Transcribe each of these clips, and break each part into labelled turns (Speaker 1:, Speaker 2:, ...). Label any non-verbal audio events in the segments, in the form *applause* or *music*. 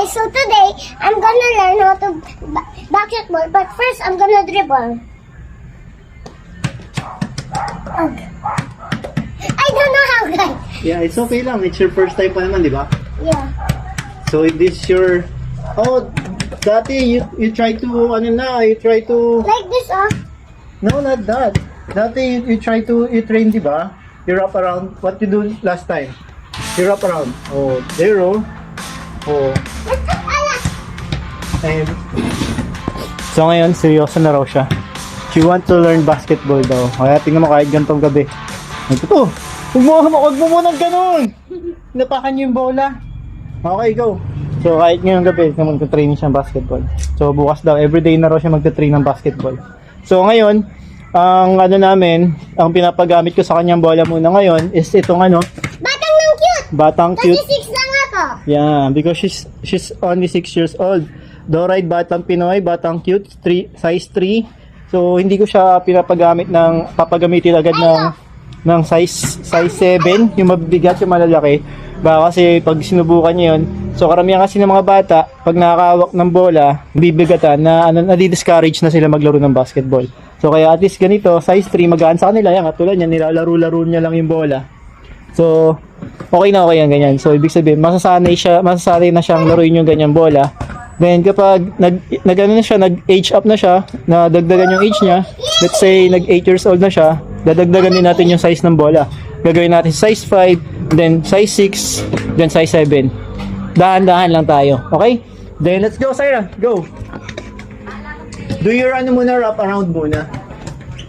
Speaker 1: guys, so today I'm gonna learn how to ba- basketball, but first I'm gonna dribble. Ugh. I don't know how, guys.
Speaker 2: Yeah, it's okay lang. It's your first time pa naman, di ba?
Speaker 1: Yeah.
Speaker 2: So if this your... Oh, dati you, you try to, ano na, you try to...
Speaker 1: Like this, oh.
Speaker 2: No, not that. Dati you, you try to, you train, di ba? You wrap around. What you do last time? You wrap around. Oh, there, oh. Oh.
Speaker 1: Ala.
Speaker 2: And, so ngayon, seryoso na raw siya. She want to learn basketball daw. Kaya tingnan mo kahit gantong gabi. Ito to. Huwag mo, huwag mo munang ganun. Napakan niyo yung bola. Okay, go. So kahit ngayong gabi, na magta-train siya ng basketball. So bukas daw, everyday na raw siya magta-train ng basketball. So ngayon, ang ano namin, ang pinapagamit ko sa kanyang bola muna ngayon is itong ano,
Speaker 1: Batang ng cute.
Speaker 2: batang cute
Speaker 1: 26 lang ako.
Speaker 2: Yeah, because she's she's only 6 years old. Doride Batang Pinoy, Batang Cute, three, size 3. So hindi ko siya pinapagamit ng papagamitin agad ng ng size size 7, yung mabibigat, yung malalaki. Baka kasi pag sinubukan niya yun, so karamihan kasi ng mga bata, pag nakakawak ng bola, bibigatan na ano, nadi-discourage na sila maglaro ng basketball. So kaya at least ganito, size 3, magaan sa kanila. Yan, katulad niya, nilalaro-laro niya lang yung bola. So, okay na okay yan ganyan. So, ibig sabihin, masasanay siya, masasanay na siyang laruin yung ganyang bola. Then, kapag nag, nag ano na siya, nag-age up na siya, na dagdagan yung age niya, let's say, nag 8 years old na siya, dadagdagan din natin yung size ng bola. Gagawin natin size 5, then size 6, then size 7. Dahan-dahan lang tayo. Okay? Then, let's go, Syra. Go. Do your ano muna, wrap around muna.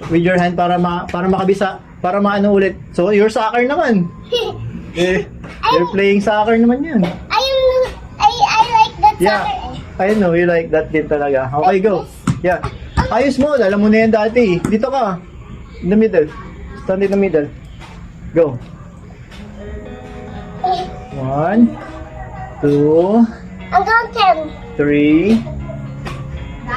Speaker 2: With your hand para ma para makabisa, para maano ulit. So, your soccer naman. *laughs* Eh, you're playing soccer naman yun.
Speaker 1: I I, I like that
Speaker 2: Yeah.
Speaker 1: soccer.
Speaker 2: I know, you like that din talaga. Okay, go. Yeah. Ayos mo, alam mo na yan dati. Dito ka. In the middle. Stand in the middle. Go. One, two,
Speaker 1: Hanggang 10.
Speaker 2: three,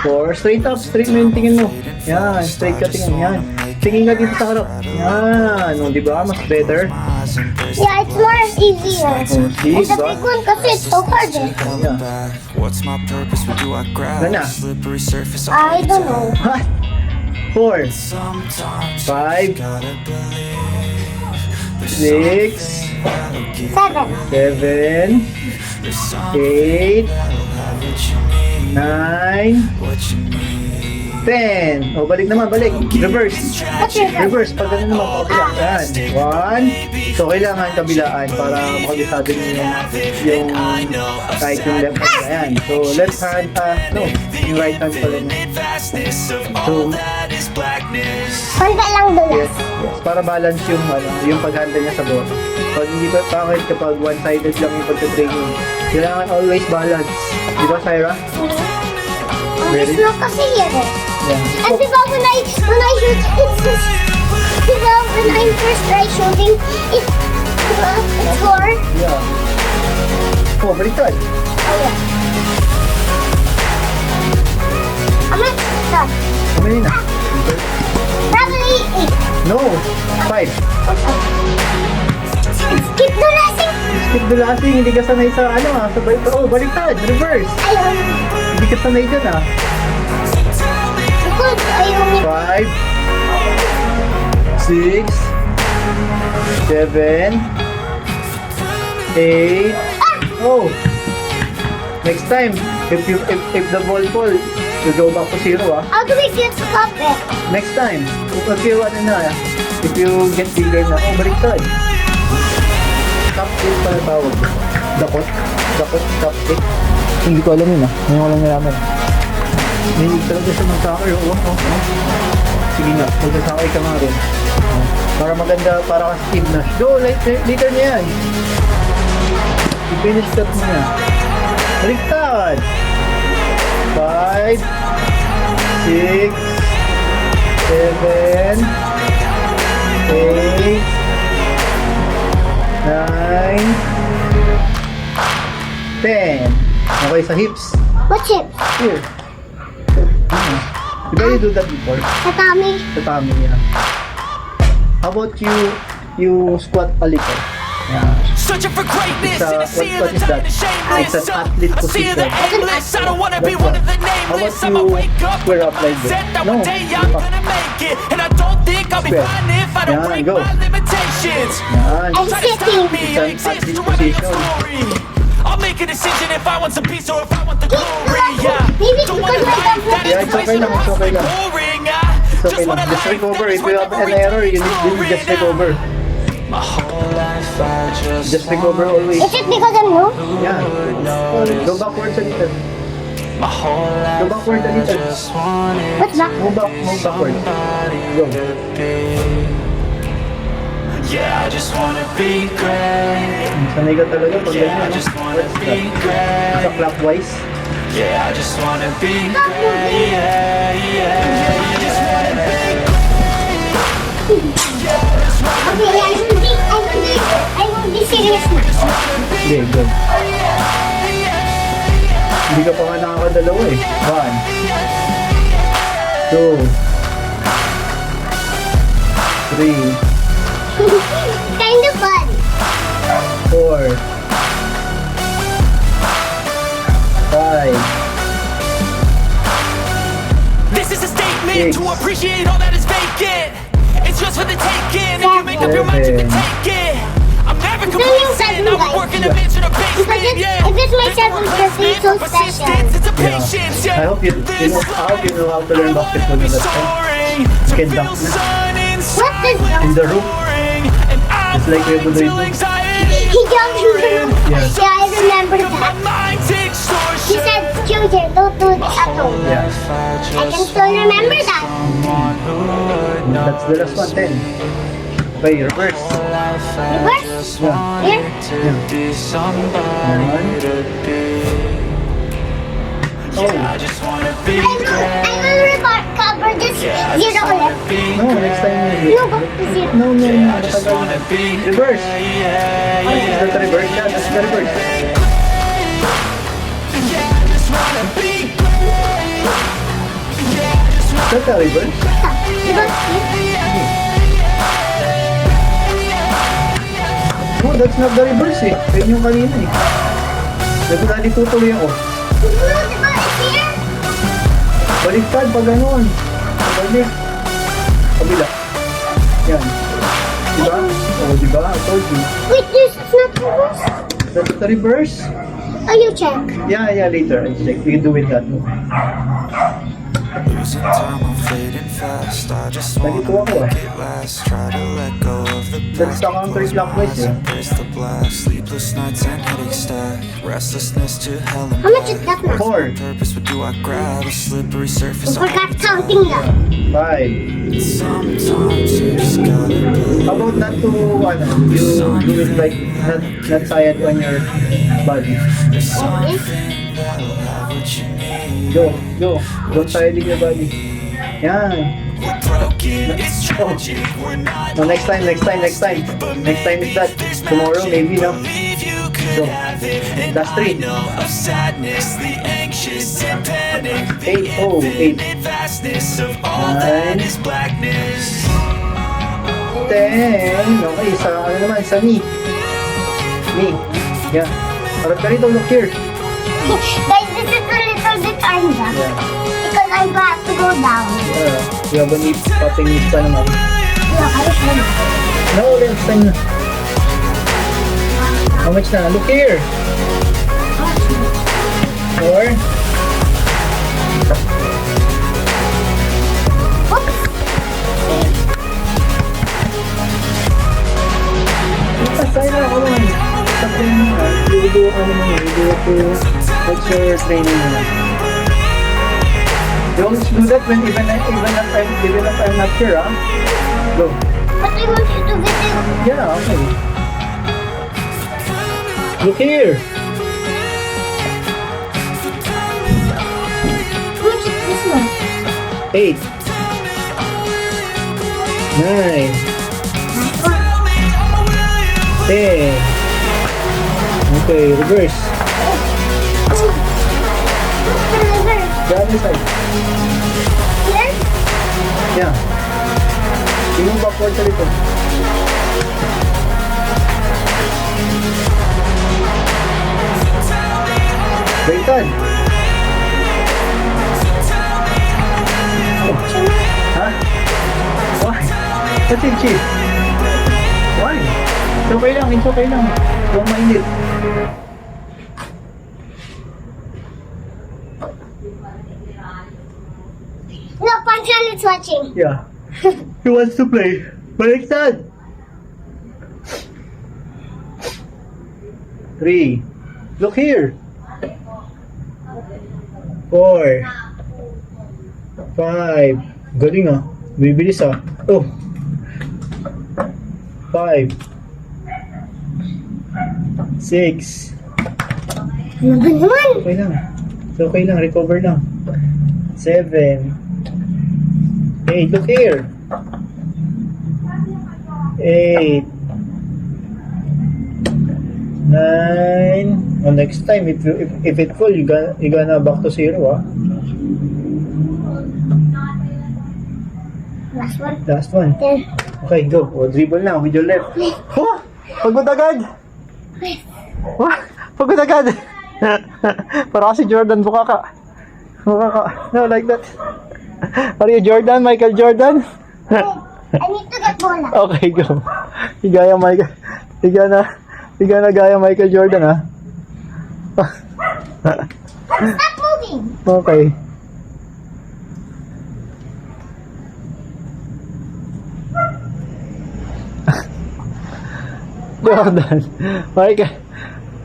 Speaker 2: four. Straight up, straight mo yung tingin mo. Yan, straight ka tingin. Yan. Tingin ka dito sa harap. Yan. O, di ba? Mas better.
Speaker 1: Yeah, it's more easier.
Speaker 2: Oh, see,
Speaker 1: And the
Speaker 2: diba?
Speaker 1: big one kasi it's so hard eh.
Speaker 2: Yeah.
Speaker 3: What's my purpose? What do I grab?
Speaker 2: Ano na?
Speaker 3: Slippery surface.
Speaker 1: I don't know.
Speaker 2: What? Four, five, six,
Speaker 1: Seven.
Speaker 2: seven, eight, nine. 10. O, balik naman, balik. Reverse. Reverse, pag ganun naman, pakabila. Yan. One. So, kailangan kabilaan para makabisado niyo yung, yung kahit yung left hand. Ayan. So, left hand, ah, no, yung right hand pala
Speaker 3: of
Speaker 2: So.
Speaker 1: Konti lang dulas.
Speaker 2: yes, yes. Para balance yung, ano, yung paghanda niya sa bola. Pag hindi ba, bakit kapag one-sided lang yung pagka-training, kailangan always balance. Di ba, Syra?
Speaker 1: Ang
Speaker 2: Ready?
Speaker 1: slow kasi here eh.
Speaker 2: Yeah.
Speaker 1: And diba when I, when I shoot, it's just, when I first try shooting, it, diba, it's four.
Speaker 2: Yeah. Oh, baliktad.
Speaker 1: Oh yeah. I'm not stop.
Speaker 2: Kumili na.
Speaker 1: Probably eight.
Speaker 2: No, five.
Speaker 1: Skip the lasting.
Speaker 2: Skip the last thing, hindi ka sanay sa ano ah, sa balik, oh, baliktad, reverse.
Speaker 1: Ayun.
Speaker 2: Hindi ka sanay dyan ah.
Speaker 1: Because ayun.
Speaker 2: Five, six, seven, eight, oh. Next time, if you if, if the ball fall, you go back to zero ah.
Speaker 1: How do we get stop it?
Speaker 2: Next time, if you ano na, if you get bigger na, oh, baliktad. Top 8 pala tawag. Dakot? Dakot? Top 8? Hindi ko alam yun ah. Ngayon ko lang nalaman. May talaga siya ng soccer. Oh, oh, oh. Sige nga, magsasakay ka nga rin. Oh. Para maganda, para ka Steve Nash. Go, later, later niya yan. I-finish cut mo na. Baliktad! 5 6 7 8 9 10 Okay, sa hips.
Speaker 1: What chip?
Speaker 2: Here. Hmm. Di you do that before?
Speaker 1: Sa tummy.
Speaker 2: Sa tummy, yeah. How about you, you squat a little? Yeah.
Speaker 3: Searching for greatness
Speaker 2: It's a-
Speaker 3: in a
Speaker 2: what-
Speaker 3: sea
Speaker 2: what
Speaker 3: of
Speaker 2: is
Speaker 3: the
Speaker 2: that?
Speaker 3: tired and shameless.
Speaker 2: It's an athlete
Speaker 3: I see the
Speaker 2: position.
Speaker 3: aimless. I don't wanna be
Speaker 2: That's
Speaker 3: one of the
Speaker 2: what- how
Speaker 3: nameless.
Speaker 2: about
Speaker 3: I'ma
Speaker 2: you
Speaker 3: wake up
Speaker 2: square
Speaker 3: with
Speaker 2: up
Speaker 3: the
Speaker 2: like this?
Speaker 3: mindset that
Speaker 2: No,
Speaker 3: one day I'm
Speaker 2: up.
Speaker 3: gonna make it. And I don't think I'll be
Speaker 2: Square.
Speaker 3: fine if I don't
Speaker 2: Yan,
Speaker 3: break
Speaker 2: go.
Speaker 3: my limitations.
Speaker 2: Yan.
Speaker 1: I'm
Speaker 3: Try to stop
Speaker 1: sitting.
Speaker 3: me,
Speaker 2: It's
Speaker 3: I
Speaker 2: an
Speaker 3: exist
Speaker 2: athlete
Speaker 3: to write a
Speaker 2: position.
Speaker 3: story. I'll make a decision if I want some peace or if I want the glory. Yeah. Don't want a
Speaker 1: my
Speaker 3: life
Speaker 1: dad
Speaker 3: that
Speaker 2: Yeah,
Speaker 3: is
Speaker 2: it's okay
Speaker 3: crazy
Speaker 2: lang, it's
Speaker 3: or
Speaker 2: okay
Speaker 3: boring. I just want a
Speaker 2: lang. Just
Speaker 3: life
Speaker 2: recover.
Speaker 3: that is
Speaker 2: If you have an error, you need you just
Speaker 3: exploring.
Speaker 2: recover.
Speaker 3: My whole life I just
Speaker 2: Just recover always.
Speaker 1: Is it because I'm new?
Speaker 2: Yeah. Go backwards a little.
Speaker 3: My whole
Speaker 2: Go
Speaker 3: life
Speaker 2: backward a
Speaker 3: I
Speaker 2: little.
Speaker 1: What's that?
Speaker 2: Move back, move backward. Go.
Speaker 3: Yeah, I just wanna be great.
Speaker 2: Sanay ka talaga pag
Speaker 3: Yeah, I
Speaker 2: ganyan.
Speaker 3: just wanna be great.
Speaker 2: Sa clockwise.
Speaker 3: Yeah, I just wanna be great. Yeah, yeah.
Speaker 1: Okay, I will be, I will be, I will be serious now.
Speaker 2: Hindi, good. Hindi ka pa nga nakakadalawa eh. One. Two. Three. *laughs*
Speaker 1: kind of fun.
Speaker 2: Four. Five.
Speaker 3: This is a statement
Speaker 2: Six.
Speaker 3: to appreciate all that is vacant. It's just for the taking. If you make up your mind, you can take it. I'm never
Speaker 1: It's only
Speaker 3: complacent.
Speaker 1: seven,
Speaker 3: I will
Speaker 1: guys.
Speaker 3: work in a mansion or
Speaker 1: Because
Speaker 3: basement.
Speaker 1: it,
Speaker 3: Yeah.
Speaker 1: it is my seventh birthday, so special.
Speaker 3: it's a patience. Yeah.
Speaker 2: I hope you, you know, I hope you know how to learn
Speaker 3: I wanna
Speaker 2: basketball
Speaker 3: be
Speaker 2: na time.
Speaker 3: soaring to
Speaker 2: Can
Speaker 3: feel
Speaker 2: dunk
Speaker 3: sun inside
Speaker 1: What is
Speaker 3: when?
Speaker 2: In the roof.
Speaker 3: Soaring. And I'm
Speaker 2: It's like
Speaker 3: flying
Speaker 2: Rebel
Speaker 3: till
Speaker 2: Rebel.
Speaker 3: anxiety
Speaker 1: He jumped in the room.
Speaker 2: Yes.
Speaker 1: Yeah, I remember
Speaker 3: My
Speaker 1: that.
Speaker 3: mind takes
Speaker 1: He
Speaker 3: distortion.
Speaker 1: said, Junior, don't do this at home.
Speaker 2: Yeah.
Speaker 1: I can still remember that.
Speaker 2: That's the last one then. Okay, reverse.
Speaker 1: Reverse.
Speaker 2: Yeah.
Speaker 1: Here.
Speaker 2: Yeah. Oh.
Speaker 3: I just wanna be
Speaker 1: I will, I will record, cover this zero left.
Speaker 2: No, next time you
Speaker 1: No, to zero.
Speaker 2: No, no, no.
Speaker 3: I just wanna be
Speaker 2: Reverse.
Speaker 3: yeah,
Speaker 2: Is that the reverse? Yeah, that's the reverse.
Speaker 3: yeah, I just wanna be
Speaker 2: Is that the reverse?
Speaker 1: Diba?
Speaker 2: No, that's not the reverse eh. Yun yung kanina eh. Nagdali tutuloy ako. Baliktad pag gano'n. Balik. Kabila. Yan. Diba? Oh, diba? I told you.
Speaker 1: Wait, this is not reverse.
Speaker 2: That's the reverse.
Speaker 1: Oh, you check.
Speaker 2: Yeah, yeah, later. I check. We can do it that.
Speaker 3: Losing time, I'm fading fast. I just
Speaker 2: Nandito
Speaker 3: wanna make it last. Try to let go of the
Speaker 2: That's
Speaker 3: past.
Speaker 2: the counterclockwise eh.
Speaker 3: Embrace the blast. Sleepless nights and headaches stack. Restlessness to hell and
Speaker 1: How much is that now?
Speaker 2: Four.
Speaker 3: purpose. What do I grab? A slippery surface.
Speaker 1: I forgot counting now.
Speaker 2: Five.
Speaker 3: Sometimes you just gotta believe.
Speaker 2: How about not to, ano, you do it like, not, not tired on your body.
Speaker 3: There's
Speaker 2: Go, go. Don't tired in your body. Yan.
Speaker 3: Not
Speaker 2: No, next time, next time, next time. Next time is that. Tomorrow, maybe, no? Go. Last three. Eight. Oh, eight. Nine. Ten. Okay, sa ano naman, sa me. Me. Yeah. Harap ka rito, look here.
Speaker 1: Down.
Speaker 2: Uh, popping need pa naman.
Speaker 1: Yeah, I should.
Speaker 2: No, next time na. How much na? Look here. Four. Pasay na ako naman. Sa training na. You do, ano mo, do to, what's your training naman? You always do that when even, even if I'm, even if I'm not here, ah. Go.
Speaker 1: But I want you to video.
Speaker 2: Yeah, okay. Look here.
Speaker 1: Much is this one?
Speaker 2: Eight. Nine. Ten. Okay, reverse.
Speaker 1: The
Speaker 2: other side.
Speaker 1: Here?
Speaker 2: Yeah. You move upwards a little. Baitan. Huh? Why? What's it, Chief? Why? It's okay lang, it's okay lang. Huwag mainit.
Speaker 1: Watching.
Speaker 2: Yeah. He wants to play. Baliktad! Three. Look here. Four. Five. Galing ah. Bibilis ah. Oh. Five. Six.
Speaker 1: Ano ba naman?
Speaker 2: Okay lang. It's okay lang. Recover lang. Seven. Eight. Look here. Eight. Nine. Oh, next time, if, you, if, if it fall, you gonna, you gonna back to zero, ah.
Speaker 1: Last one.
Speaker 2: Last one.
Speaker 1: Ten.
Speaker 2: Okay, go. O, dribble na with your left. Oh! Pagod agad! Wah! Pagod agad! *laughs* Para kasi Jordan, buka ka. Buka ka. No, like that. Are you Jordan? Michael Jordan?
Speaker 1: I need to get bola.
Speaker 2: okay, go. Higaya Michael. Higa na. Higa na gaya Michael Jordan, ha?
Speaker 1: Stop moving.
Speaker 2: Okay. Jordan. Michael.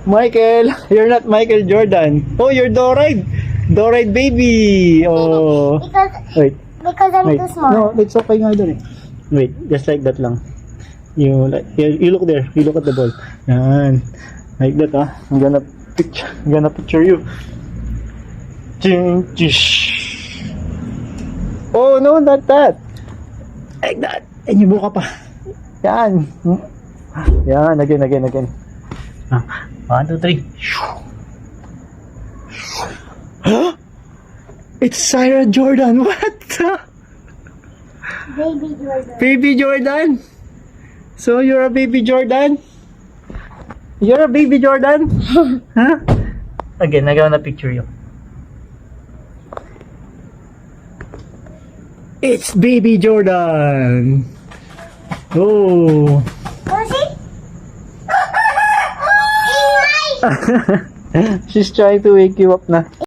Speaker 2: Michael, you're not Michael Jordan. Oh, you're Doride. Doride baby. Oh.
Speaker 1: Because
Speaker 2: Wait,
Speaker 1: because I'm
Speaker 2: wait.
Speaker 1: too small.
Speaker 2: No, it's okay nga dun eh. Wait, just like that lang. You like you, look there. You look at the ball. Yan. Like that ah. I'm gonna picture. I'm gonna picture you. Ching, chish. Oh no, not that. Like that. And you buka pa. Yan. Hmm. Yan, again, again, again. Ah, one, two, three. It's Sarah Jordan. *laughs* What? the-
Speaker 1: Baby Jordan.
Speaker 2: Baby Jordan? So you're a baby Jordan? You're a baby Jordan? *laughs* huh? Again, I gonna picture you. It's baby Jordan. Oh.
Speaker 1: Lucy? *laughs* Ingay!
Speaker 2: She's trying to wake you up na.